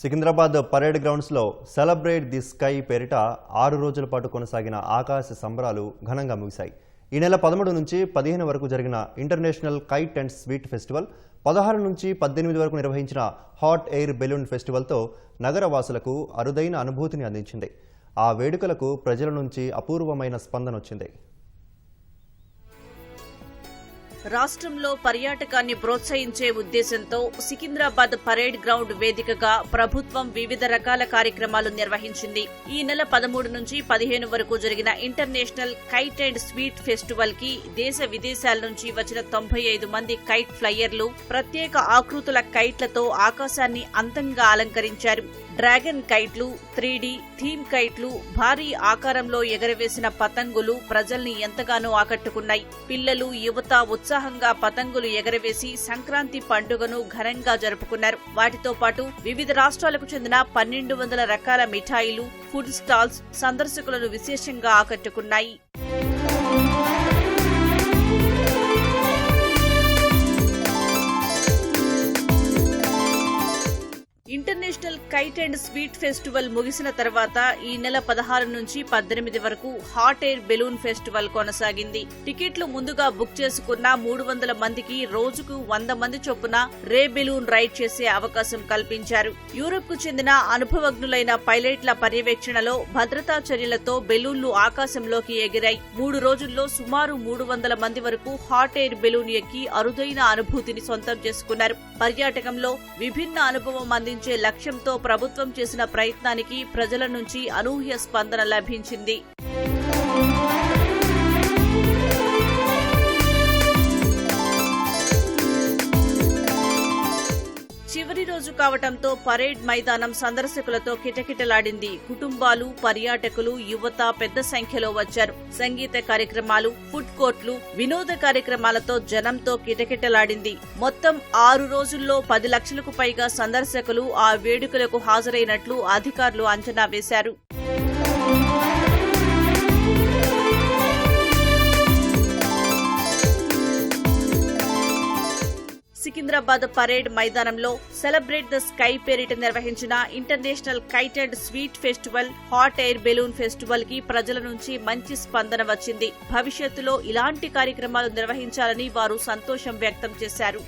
Secunderabad parade గ్రౌండ్స్లో celebrate the sky పేరిట ఆరు రోజుల పాటు కొనసాగిన ఆకాశ సంబరాలు ఘనంగా ముగిశాయి. ఈ నెల పదమూడు నుంచి పదిహేను వరకు జరిగిన international kite and sweet festival పదహారు నుంచి పద్దెనిమిది వరకు నిర్వహించిన హాట్ ఎయిర్ బెలూన్ ఫెస్టివల్తో నగరవాసులకు అరుదైన అనుభూతిని అందించింది. ఆ వేడుకలకు ప్రజల నుంచి అపూర్వమైన స్పందన వచ్చింది రాష్ట్రంలో పర్యాటకాన్ని ప్రోత్సహించే ఉద్దేశంతో సికింద్రాబాద్ పరేడ్ గ్రౌండ్ వేదికగా ప్రభుత్వం వివిధ రకాల కార్యక్రమాలు నిర్వహించింది. ఈ నెల పదమూడు నుంచి పదిహేను వరకు జరిగిన ఇంటర్నేషనల్ కైట్ అండ్ స్వీట్ ఫెస్టివల్కి దేశ విదేశాల నుంచి వచ్చిన తొంభై ఐదు మంది కైట్ ఫ్లైయర్లు ప్రత్యేక ఆకృతుల కైట్లతో ఆకాశాన్ని అందంగా అలంకరించారు. డ్రాగన్ కైట్లు త్రీ థీమ్ కైట్లు భారీ ఆకారంలో ఎగరవేసిన పతంగులు ప్రజల్ని ఎంతగానో ఆకట్టుకున్నాయి. పిల్లలు యువత ఉత్సాహంగా పతంగులు ఎగరవేసి సంక్రాంతి పండుగను ఘనంగా జరుపుకున్నారు. వాటితో పాటు వివిధ రాష్ట్రాలకు చెందిన పన్నెండు వందల రకాల మిఠాయిలు ఫుడ్ స్టాల్స్ సందర్శకులను విశేషంగా ఆకట్టుకున్నాయి. కైట్ అండ్ స్వీట్ ఫెస్టివల్ ముగిసిన తర్వాత ఈ నెల పదహారు నుంచి పద్దెనిమిది వరకు హాట్ ఎయిర్ బెలూన్ ఫెస్టివల్ కొనసాగింది. టికెట్లు ముందుగా బుక్ చేసుకున్న మూడు వందల మందికి రోజుకు వంద మంది చొప్పున రే బెలూన్ రైడ్ చేసే అవకాశం కల్పించారు. యూరప్కు చెందిన అనుభవజ్ఞులైన పైలట్ల పర్యవేక్షణలో భద్రతా చర్యలతో బెలూన్లు ఆకాశంలోకి ఎగిరాయి. మూడు రోజుల్లో సుమారు మూడు వందల మంది వరకు హాట్ ఎయిర్ బెలూన్ ఎక్కి అరుదైన అనుభూతిని సొంతం చేసుకున్నారు. పర్యాటకంలో విభిన్న అనుభవం అందించే లక్ష్యంతో ప్రభుత్వం చేసిన ప్రయత్నానికి ప్రజల నుంచి అనూహ్య స్పందన లభించింది. చివరి రోజు కావటంతో పరేడ్ మైదానం సందర్శకులతో కిటకిటలాడింది. కుటుంబాలు పర్యాటకులు యువత పెద్ద సంఖ్యలో వచ్చారు. సంగీత కార్యక్రమాలు ఫుడ్ కోర్ట్లు వినోద కార్యక్రమాలతో జనంతో కిటకిటలాడింది. మొత్తం ఆరు రోజుల్లో పది లక్షలకు పైగా సందర్శకులు ఆ వేడుకలకు హాజరైనట్లు అధికారులు అంచనా వేశారు. సికింద్రాబాద్ పరేడ్ మైదానంలో సెలబ్రేట్ ద స్కై పేరిట నిర్వహించిన international kite and sweet festival hot air balloon ఫెస్టివల్కి ప్రజల నుంచి మంచి స్పందన వచ్చింది. భవిష్యత్తులో ఇలాంటి కార్యక్రమాలు నిర్వహించాలని వారు సంతోషం వ్యక్తం చేశారు.